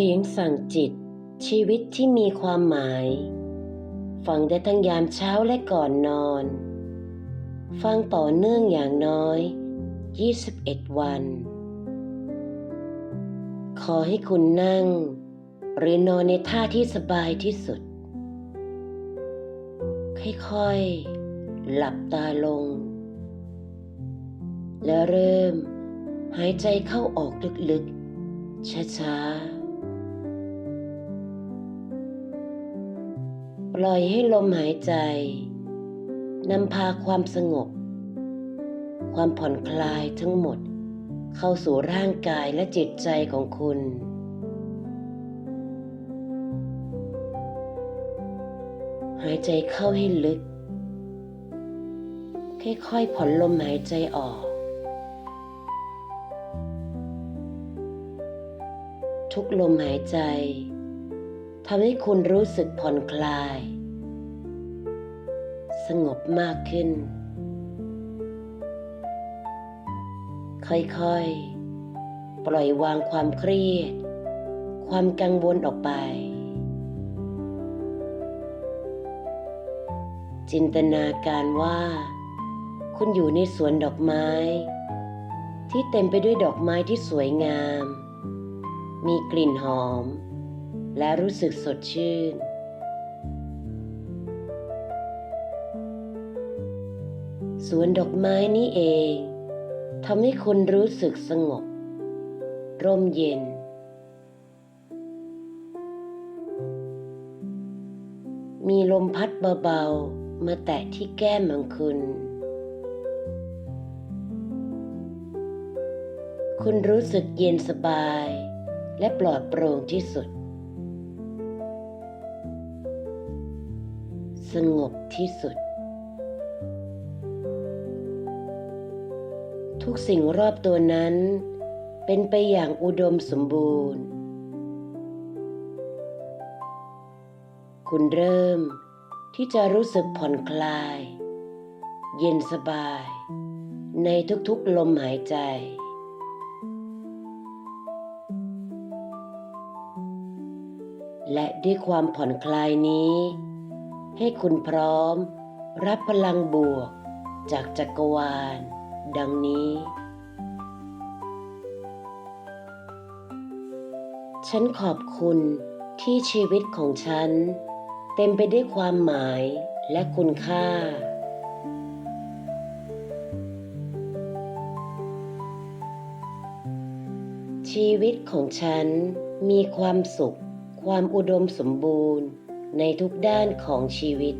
เสียงสั่งจิต ชีวิตที่มีความหมาย ฟังได้ทั้งยามเช้าและก่อนนอน ฟังต่อเนื่องอย่างน้อย 21 วัน ขอให้คุณนั่ง หรือนอนในท่าที่สบายที่สุด ค่อยๆ หลับตาลง แล้วเริ่มหายใจเข้าออกลึกๆช้าๆ ล่อยให้ลมหายใจนำพาความสงบ ความผ่อนคลายทั้งหมด เข้าสู่ร่างกายและจิตใจของคุณ หายใจเข้าให้ลึก ค่อยๆผ่อนลมหายใจออก ทุกลมหายใจทำให้คุณรู้สึกผ่อนคลาย สงบมากขึ้น ค่อยๆ ปล่อยวางความเครียด ความกังวลออกไป จินตนาการว่า คุณอยู่ในสวนดอกไม้ ที่เต็มไปด้วยดอกไม้ที่สวยงาม มีกลิ่นหอม และรู้สึกสดชื่น สวนดอกไม้นี้เองทำให้คุณรู้สึกสงบ ร่มเย็น มีลมพัดเบาๆ มาแตะที่แก้มของคุณ คุณรู้สึกเย็นสบาย และปลอดโปร่งที่สุด สงบที่สุด ทุกสิ่งรอบตัวนั้น เป็นไปอย่างอุดมสมบูรณ์ คุณเริ่มที่จะรู้สึกผ่อนคลาย เย็นสบาย ในทุกๆลมหายใจ และด้วยความผ่อนคลายนี้ ให้คุณพร้อมรับพลังบวกจากจักรวาล ดังนี้ ฉันขอบคุณที่ชีวิตของฉัน เต็มไปด้วยความหมายและคุณค่า ชีวิตของฉันมีความสุข ความอุดมสมบูรณ์ในทุกด้านของชีวิต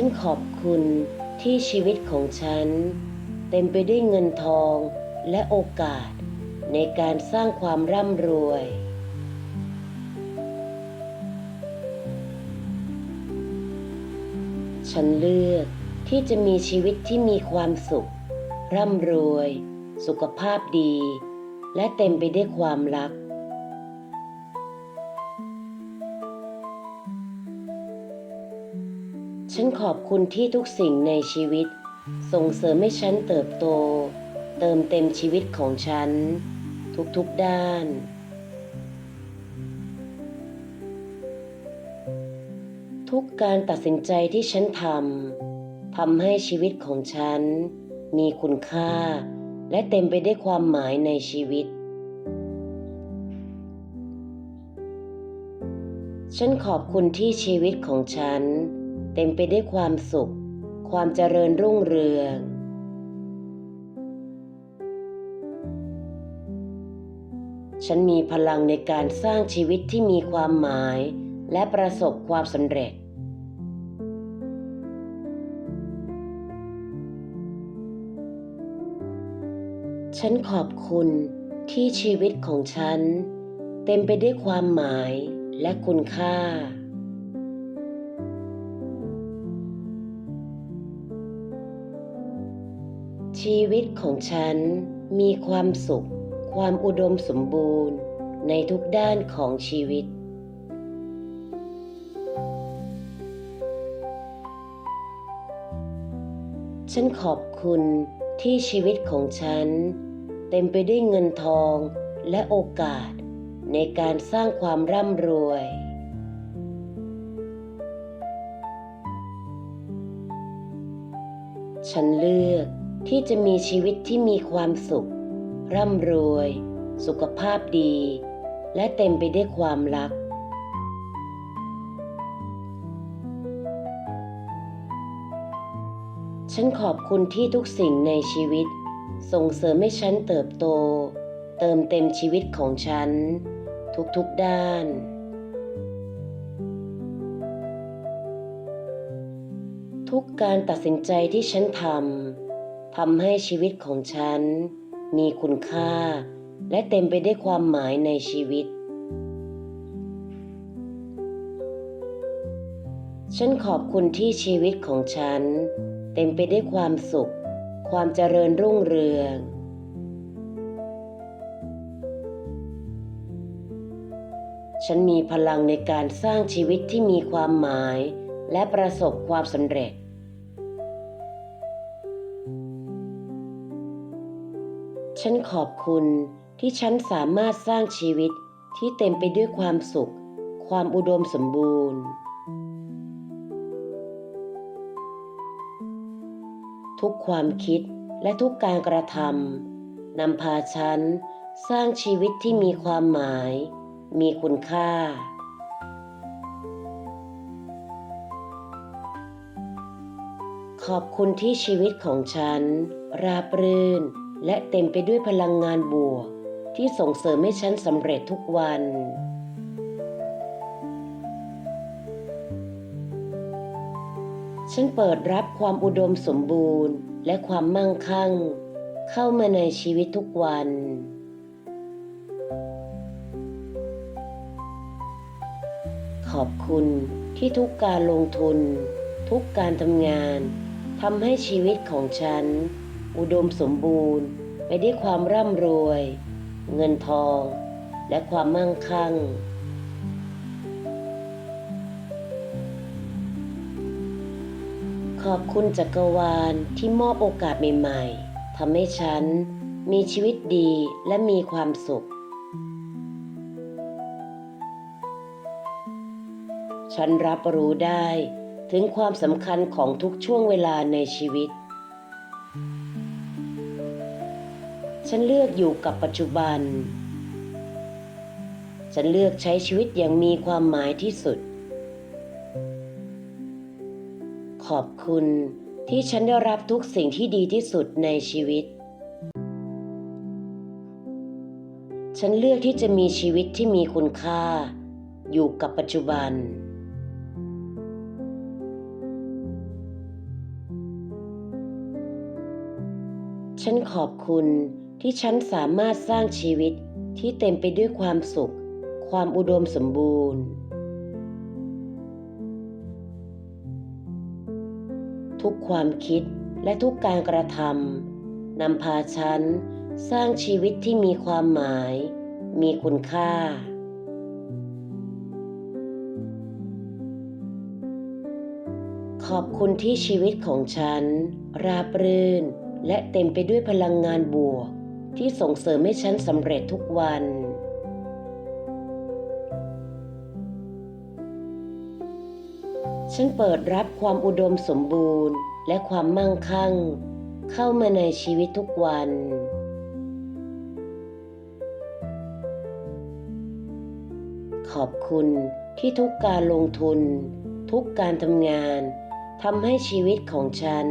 ฉันขอบคุณที่ชีวิตของฉัน เต็มไปด้วยเงินทองและโอกาสในการสร้างความร่ำรวย ฉันเลือกที่จะมีชีวิตที่มีความสุข ร่ำรวย สุขภาพดี และเต็มไปด้วยความรัก ฉันขอบคุณที่ทุกสิ่งในชีวิต ส่งเสริมให้ฉันเติบโต เติมเต็มชีวิตของฉัน ทุกๆด้าน ทุกการตัดสินใจที่ฉันทำทำให้ชีวิตของฉัน มีคุณค่า และเต็มไปด้วยความหมายในชีวิต ฉันขอบคุณที่ชีวิตของฉัน เต็มไปด้วยความสุข ความเจริญรุ่งเรือง ฉันมีพลังในการสร้างชีวิตที่มีความหมายและประสบความสำเร็จ ฉันขอบคุณที่ชีวิตของฉัน เต็มไปด้วยความหมายและคุณค่า ชีวิตของฉันมีความสุข ความอุดมสมบูรณ์ในทุกด้านของชีวิต ฉันขอบคุณที่ชีวิตของฉัน เต็มไปด้วยเงินทองและโอกาสในการสร้างความร่ำรวย ฉันเลือก ที่จะมีชีวิตที่มีความสุข ร่ำรวย สุขภาพดี และเต็มไปด้วยความรัก ฉันขอบคุณที่ทุกสิ่งในชีวิต ส่งเสริมให้ฉันเติบโต เติมเต็มชีวิตของฉัน ทุกๆด้านทุกการตัดสินใจที่ฉันทำ ทำให้ชีวิตของฉัน มีคุณค่า และเต็มไปด้วยความหมายในชีวิต ฉันขอบคุณที่ชีวิตของฉัน เต็มไปด้วยความสุข ความเจริญรุ่งเรือง ฉันมีพลังในการสร้างชีวิตที่มีความหมาย และประสบความสำเร็จ ฉันขอบคุณที่ฉันสามารถสร้างชีวิตที่เต็มไปด้วยความสุข ความอุดมสมบูรณ์ ทุกความคิดและทุกการกระทำนำพาฉันสร้างชีวิตที่มีความหมาย มีคุณค่า ขอบคุณที่ชีวิตของฉัน ราบรื่น และเต็มไปด้วยพลังงานบวก ที่ส่งเสริมให้ฉันสำเร็จทุกวัน ฉันเปิดรับความอุดมสมบูรณ์และความมั่งคั่ง เข้ามาในชีวิตทุกวัน ขอบคุณที่ทุกการลงทุน ทุกการทำงานทำให้ชีวิตของฉัน อุดมสมบูรณ์ ไปด้วยความร่ำรวย เงินทอง และความมั่งคั่ง ขอบคุณจักรวาลที่มอบโอกาสใหม่ๆทำให้ฉันมีชีวิตดีและมีความสุข ฉันรับรู้ได้ถึงความสำคัญของทุกช่วงเวลาในชีวิต ฉันเลือกอยู่กับปัจจุบัน ฉันเลือกใช้ชีวิตอย่างมีความหมายที่สุด ขอบคุณที่ฉันได้รับทุกสิ่งที่ดีที่สุดในชีวิต ฉันเลือกที่จะมีชีวิตที่มีคุณค่า อยู่กับปัจจุบัน ฉันขอบคุณ ที่ฉันสามารถสร้างชีวิตที่เต็มไปด้วยความสุข ความอุดมสมบูรณ์ ทุกความคิดและทุกการกระทำนำพาฉันสร้างชีวิตที่มีความหมาย มีคุณค่า ขอบคุณที่ชีวิตของฉัน ราบรื่นและเต็มไปด้วยพลังงานบวก ที่ส่งเสริมให้ฉันสำเร็จทุกวัน ฉันเปิดรับความอุดมสมบูรณ์และความมั่งคั่ง เข้ามาในชีวิตทุกวัน ขอบคุณที่ทุกการลงทุน ทุกการทำงานทำให้ชีวิตของฉัน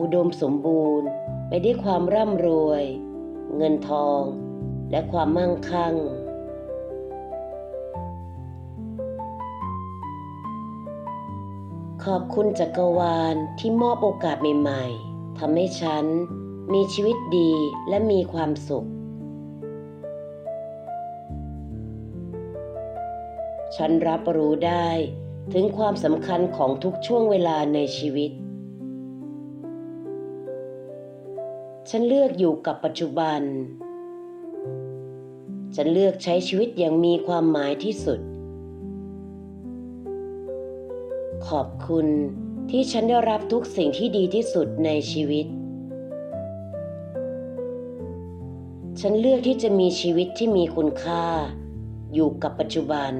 อุดมสมบูรณ์ ไปด้วยความร่ำรวย เงินทอง และความมั่งคั่ง ขอบคุณจักรวาลที่มอบโอกาสใหม่ๆทำให้ฉันมีชีวิตดีและมีความสุข ฉันรับรู้ได้ถึงความสำคัญของทุกช่วงเวลาในชีวิต ฉันเลือกอยู่กับปัจจุบัน ฉันเลือกใช้ชีวิตอย่างมีความหมายที่สุด ขอบคุณที่ฉันได้รับทุกสิ่งที่ดีที่สุดในชีวิต ฉันเลือกที่จะมีชีวิตที่มีคุณค่า อยู่กับปัจจุบัน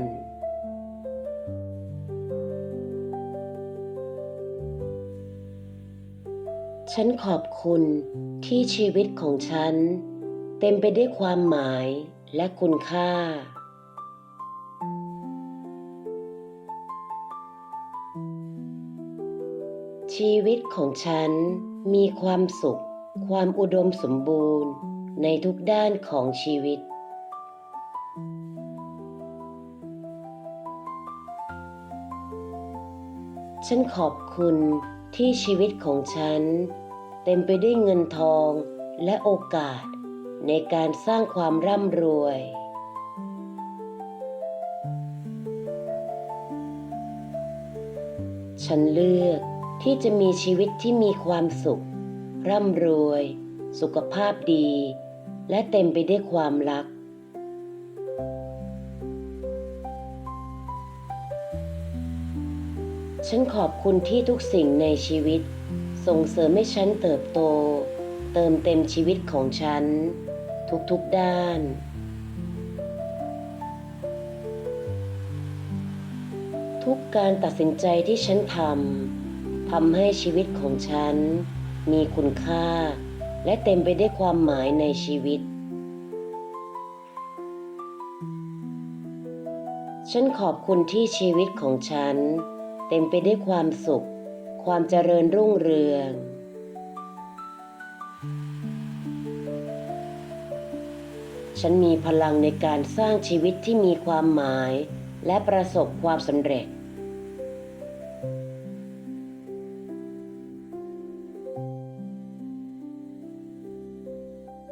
ฉันขอบคุณที่ชีวิตของฉัน เต็มไปด้วยความหมายและคุณค่า ชีวิตของฉันมีความสุข ความอุดมสมบูรณ์ในทุกด้านของชีวิต ฉันขอบคุณ ที่ชีวิตของฉัน เต็มไปด้วยเงินทองและโอกาสในการสร้างความร่ำรวย ฉันเลือกที่จะมีชีวิตที่มีความสุข ร่ำรวย สุขภาพดี และเต็มไปด้วยความรัก ฉันขอบคุณที่ทุกสิ่งในชีวิต ส่งเสริมให้ฉันเติบโต เติมเต็มชีวิตของฉัน ทุกๆด้าน ทุกการตัดสินใจที่ฉันทำทำให้ชีวิตของฉัน มีคุณค่า และเต็มไปด้วยความหมายในชีวิต ฉันขอบคุณที่ชีวิตของฉัน เต็มไปด้วยความสุข ความเจริญรุ่งเรือง ฉันมีพลังในการสร้างชีวิตที่มีความหมายและประสบความสำเร็จ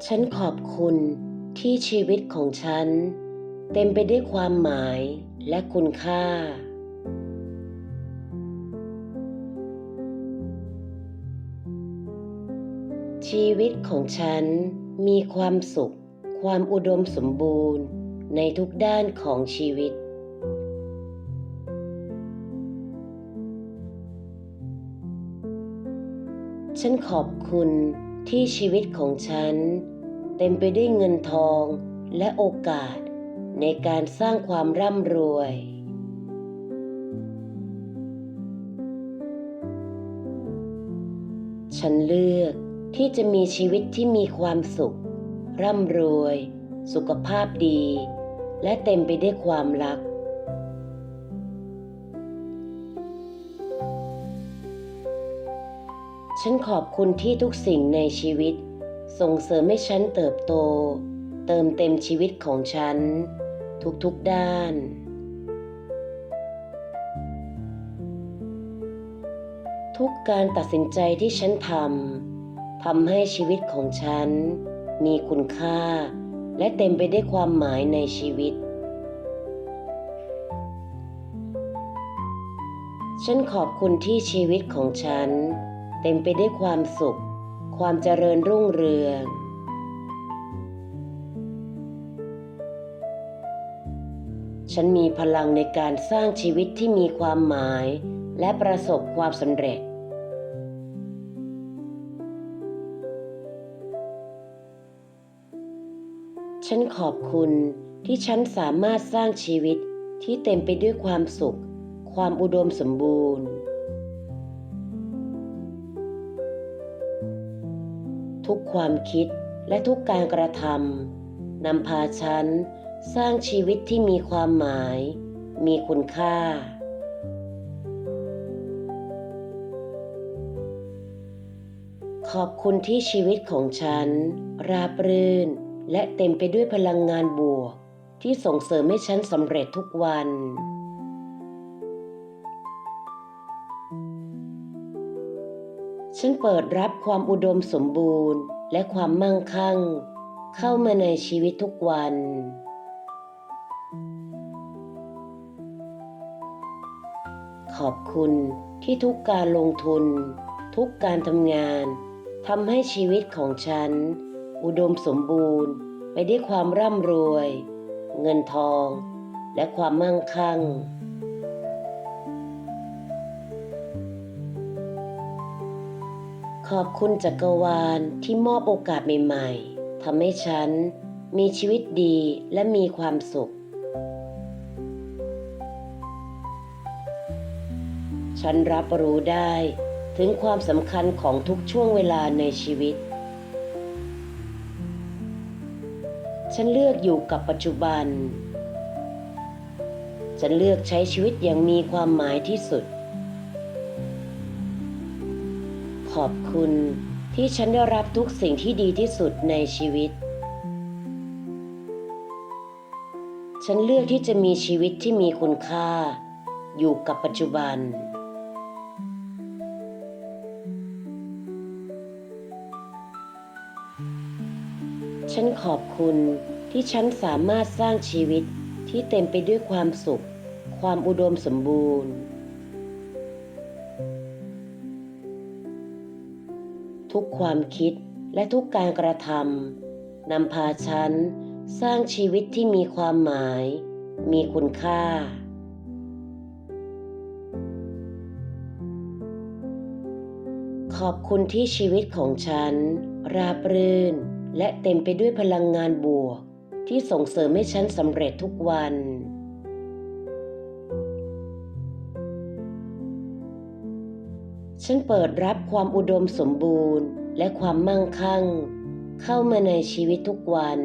ฉันขอบคุณที่ชีวิตของฉัน เต็มไปด้วยความหมายและคุณค่า ชีวิตของฉันมีความสุข ความอุดมสมบูรณ์ในทุกด้านของชีวิต ฉันขอบคุณที่ชีวิตของฉัน เต็มไปด้วยเงินทองและโอกาสในการสร้างความร่ำรวย ฉันเลือก ที่จะมีชีวิตที่มีความสุข ร่ำรวย สุขภาพดี และเต็มไปด้วยความรัก ฉันขอบคุณที่ทุกสิ่งในชีวิต ส่งเสริมให้ฉันเติบโต เติมเต็มชีวิตของฉัน ทุกๆด้านทุกการตัดสินใจที่ฉันทำ ทำให้ชีวิตของฉัน มีคุณค่า และเต็มไปด้วยความหมายในชีวิต ฉันขอบคุณที่ชีวิตของฉัน เต็มไปด้วยความสุข ความเจริญรุ่งเรือง ฉันมีพลังในการสร้างชีวิตที่มีความหมาย และประสบความสำเร็จ ฉันขอบคุณที่ฉันสามารถสร้างชีวิตที่เต็มไปด้วยความสุข ความอุดมสมบูรณ์ ทุกความคิดและทุกการกระทำนำพาฉันสร้างชีวิตที่มีความหมาย มีคุณค่า ขอบคุณที่ชีวิตของฉัน ราบรื่น และเต็มไปด้วยพลังงานบวก ที่ส่งเสริมให้ฉันสำเร็จทุกวัน ฉันเปิดรับความอุดมสมบูรณ์และความมั่งคั่ง เข้ามาในชีวิตทุกวัน ขอบคุณที่ทุกการลงทุน ทุกการทำงานทำให้ชีวิตของฉัน อุดมสมบูรณ์ไปด้วยความร่ำรวย เงินทอง และความมั่งคั่ง ขอบคุณจักรวาลที่มอบโอกาสใหม่ๆทำให้ฉันมีชีวิตดีและมีความสุข ฉันรับรู้ได้ถึงความสำคัญของทุกช่วงเวลาในชีวิต ฉันเลือกอยู่กับปัจจุบัน ฉันเลือกใช้ชีวิตอย่างมีความหมายที่สุด ขอบคุณที่ฉันได้รับทุกสิ่งที่ดีที่สุดในชีวิต ฉันเลือกที่จะมีชีวิตที่มีคุณค่า อยู่กับปัจจุบัน ขอบคุณที่ฉันสามารถสร้างชีวิตที่เต็มไปด้วยความสุข ความอุดมสมบูรณ์ ทุกความคิดและทุกการกระทำนำพาฉันสร้างชีวิตที่มีความหมาย มีคุณค่า ขอบคุณที่ชีวิตของฉัน ราบรื่น และเต็มไปด้วยพลังงานบวก ที่ส่งเสริมให้ฉันสำเร็จทุกวัน ฉันเปิดรับความอุดมสมบูรณ์และความมั่งคั่ง เข้ามาในชีวิตทุกวัน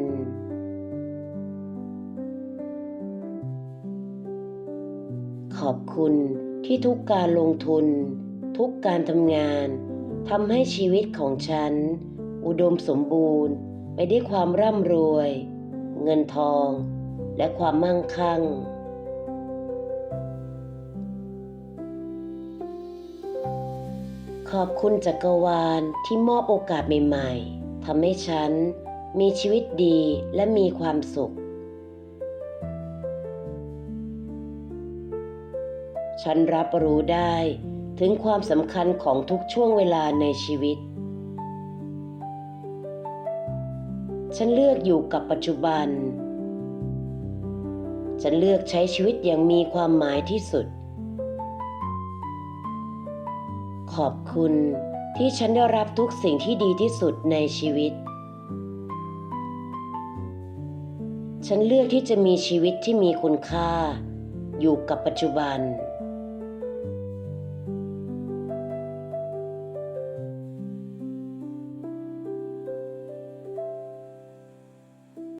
ขอบคุณที่ทุกการลงทุน ทุกการทำงานทำให้ชีวิตของฉัน อุดมสมบูรณ์ไปได้วยความร่ำรวย เงินทอง และความมั่งคั่ง ขอบคุณจักรวาลที่มอบโอกาสใหม่ๆทำให้ฉันมีชีวิตดีและมีความสุข ฉันรับรู้ได้ถึงความสำคัญของทุกช่วงเวลาในชีวิต ฉันเลือกอยู่กับปัจจุบัน ฉันเลือกใช้ชีวิตอย่างมีความหมายที่สุด ขอบคุณที่ฉันได้รับทุกสิ่งที่ดีที่สุดในชีวิต ฉันเลือกที่จะมีชีวิตที่มีคุณค่า อยู่กับปัจจุบัน